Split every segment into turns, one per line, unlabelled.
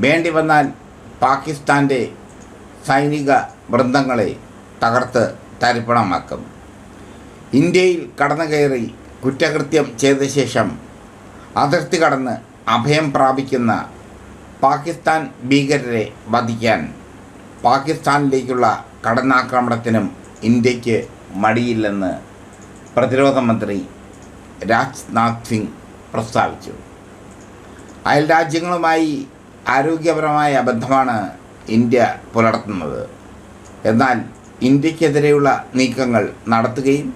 വേണ്ടി വന്നാൽ പാകിസ്ഥാന്റെ സൈനിക വൃന്ദങ്ങളെ തകർത്ത് തരിപ്പണമാക്കും. ഇന്ത്യയിൽ കടന്നു കയറി കുറ്റകൃത്യം ചെയ്ത ശേഷം അതിർത്തി കടന്ന് അഭയം പ്രാപിക്കുന്ന പാകിസ്ഥാൻ ഭീകരരെ വധിക്കാൻ പാകിസ്ഥാനിലേക്കുള്ള കടന്നാക്രമണത്തിനും ഇന്ത്യയ്ക്ക് മടിയില്ലെന്ന് പ്രതിരോധ മന്ത്രി രാജ്നാഥ് സിംഗ് പ്രസ്താവിച്ചു. അയൽ രാജ്യങ്ങളുമായി ആരോഗ്യപരമായ അബദ്ധമാണ് ഇന്ത്യ പുലർത്തുന്നത്. എന്നാൽ ഇന്ത്യക്കെതിരെയുള്ള നീക്കങ്ങൾ നടത്തുകയും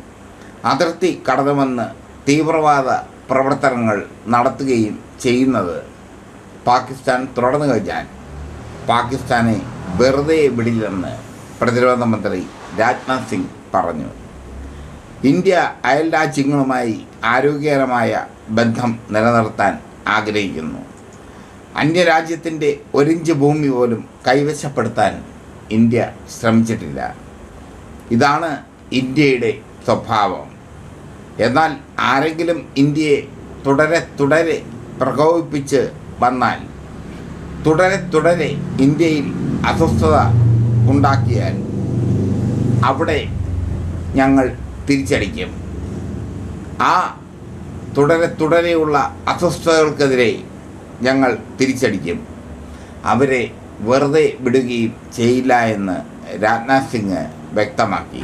അതിർത്തി കടന്നുവന്ന് തീവ്രവാദ പ്രവർത്തനങ്ങൾ നടത്തുകയും ചെയ്യുന്നത് പാകിസ്ഥാൻ തുടർന്നു കഴിഞ്ഞാൽ പാകിസ്ഥാനെ വെറുതെ വിടില്ലെന്ന് പ്രതിരോധ മന്ത്രി രാജ്നാഥ് സിംഗ് പറഞ്ഞു. ഇന്ത്യ അയൽ രാജ്യങ്ങളുമായി ആരോഗ്യകരമായ ബന്ധം നിലനിർത്താൻ ആഗ്രഹിക്കുന്നു. അന്യരാജ്യത്തിന്റെ ഒരിഞ്ച് ഭൂമി പോലും കൈവശപ്പെടുത്താൻ ഇന്ത്യ ശ്രമിച്ചിട്ടില്ല. ഇതാണ് ഇന്ത്യയുടെ സ്വഭാവം. എന്നാൽ ആരെങ്കിലും ഇന്ത്യയെ തുടരെ തുടരെ പ്രകോപിപ്പിച്ച് വന്നാൽ തുടരെ തുടരെ ഇന്ത്യയിൽ അസ്വസ്ഥത ഉണ്ടാക്കിയാൽ അവിടെ ഞങ്ങൾ തിരിച്ചടിക്കും. ആ തുടരെ തുടരെയുള്ള അസ്വസ്ഥതകൾക്കെതിരെ ഞങ്ങൾ തിരിച്ചടിക്കും. അവരെ വെറുതെ വിടുകയും ചെയ്യില്ല എന്ന് രാജ്നാഥ് സിംഗ് വ്യക്തമാക്കി.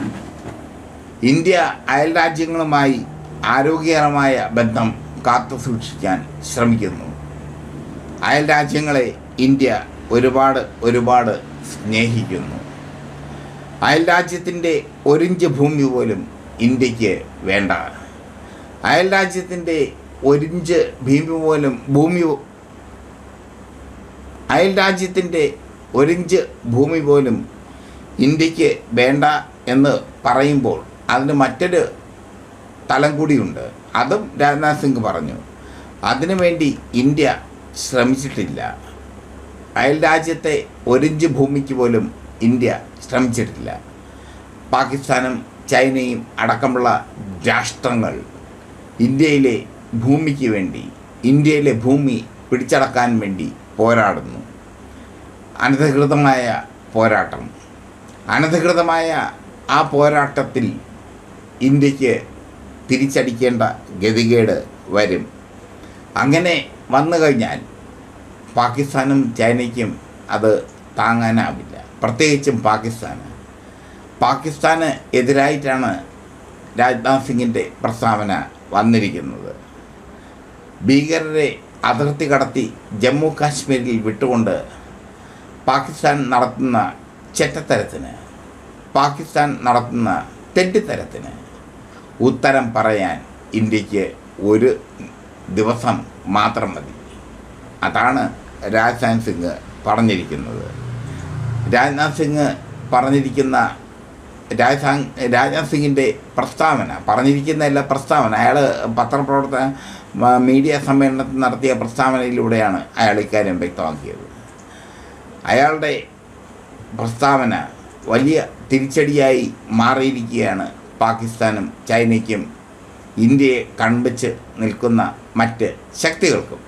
ഇന്ത്യ അയൽ രാജ്യങ്ങളുമായി ആരോഗ്യകരമായ ബന്ധം കാത്തു സൂക്ഷിക്കാൻ ശ്രമിക്കുന്നു. അയൽ രാജ്യങ്ങളെ ഇന്ത്യ ഒരുപാട് ഒരുപാട് സ്നേഹിക്കുന്നു. അയൽ രാജ്യത്തിന്റെ ഒരിഞ്ച് ഭൂമി പോലും ഇന്ത്യയ്ക്ക് വേണ്ട. അയൽ രാജ്യത്തിന്റെ ഒരിഞ്ച് ഭൂമി പോലും ഭൂമി അയൽ രാജ്യത്തിന്റെ ഒരിഞ്ച് ഭൂമി പോലും ഇന്ത്യയ്ക്ക് വേണ്ട എന്ന് പറയുമ്പോൾ അതിന് മറ്റൊരു തലം കൂടിയുണ്ട്. അതും രാജ്നാഥ് സിംഗ് പറഞ്ഞു. അതിനുവേണ്ടി ഇന്ത്യ ശ്രമിച്ചിട്ടില്ല. അയൽ രാജ്യത്തെ ഒരിഞ്ച് ഭൂമിക്ക് പോലും ഇന്ത്യ ശ്രമിച്ചിട്ടില്ല. പാകിസ്ഥാനും ചൈനയും അടക്കമുള്ള രാഷ്ട്രങ്ങൾ ഇന്ത്യയിലെ ഭൂമിക്ക് വേണ്ടി ഇന്ത്യയിലെ ഭൂമി പിടിച്ചടക്കാൻ വേണ്ടി പോരാടുന്നു. അനധികൃതമായ പോരാട്ടം. അനധികൃതമായ ആ പോരാട്ടത്തിൽ ഇന്ത്യയ്ക്ക് തിരിച്ചടിക്കേണ്ട ഗതികേട് വരും. അങ്ങനെ വന്നു കഴിഞ്ഞാൽ പാകിസ്ഥാനും ചൈനയ്ക്കും അത് താങ്ങാനാവില്ല. പ്രത്യേകിച്ചും പാകിസ്ഥാന്. പാകിസ്ഥാന് എതിരായിട്ടാണ് രാജ്നാഥ് സിംഗിന്റെ പ്രസ്താവന വന്നിരിക്കുന്നത്. ഭീകരരെ അതിർത്തി കടത്തി ജമ്മു കാശ്മീരിൽ വിട്ടുകൊണ്ട് പാകിസ്ഥാൻ നടത്തുന്ന ചെറ്റത്തരത്തിന് പാകിസ്ഥാൻ നടത്തുന്ന തെറ്റിത്തരത്തിന് ഉത്തരം പറയാൻ ഇന്ത്യയ്ക്ക് ഒരു ദിവസം മാത്രം മതി. അതാണ് രാജ്നാഥ് സിംഗ് പറഞ്ഞിരിക്കുന്നത്. രാജ്നാഥ് സിംഗ് പറഞ്ഞിരിക്കുന്ന രാജാ രാജ്നാഥ് സിംഗിന്റെ പ്രസ്താവന പറഞ്ഞിരിക്കുന്ന എല്ലാ പ്രസ്താവന അയാൾ പത്രപ്രവർത്തന മീഡിയ സമ്മേളനത്തിൽ നടത്തിയ പ്രസ്താവനയിലൂടെയാണ് അയാൾ ഇക്കാര്യം വ്യക്തമാക്കിയത്. അയാളുടെ പ്രസ്താവന വലിയ തിരിച്ചടിയായി മാറിയിരിക്കുകയാണ് പാകിസ്ഥാനും ചൈനയ്ക്കും ഇന്ത്യയെ കൺവെച്ച് നിൽക്കുന്ന മറ്റ് ശക്തികൾക്കും.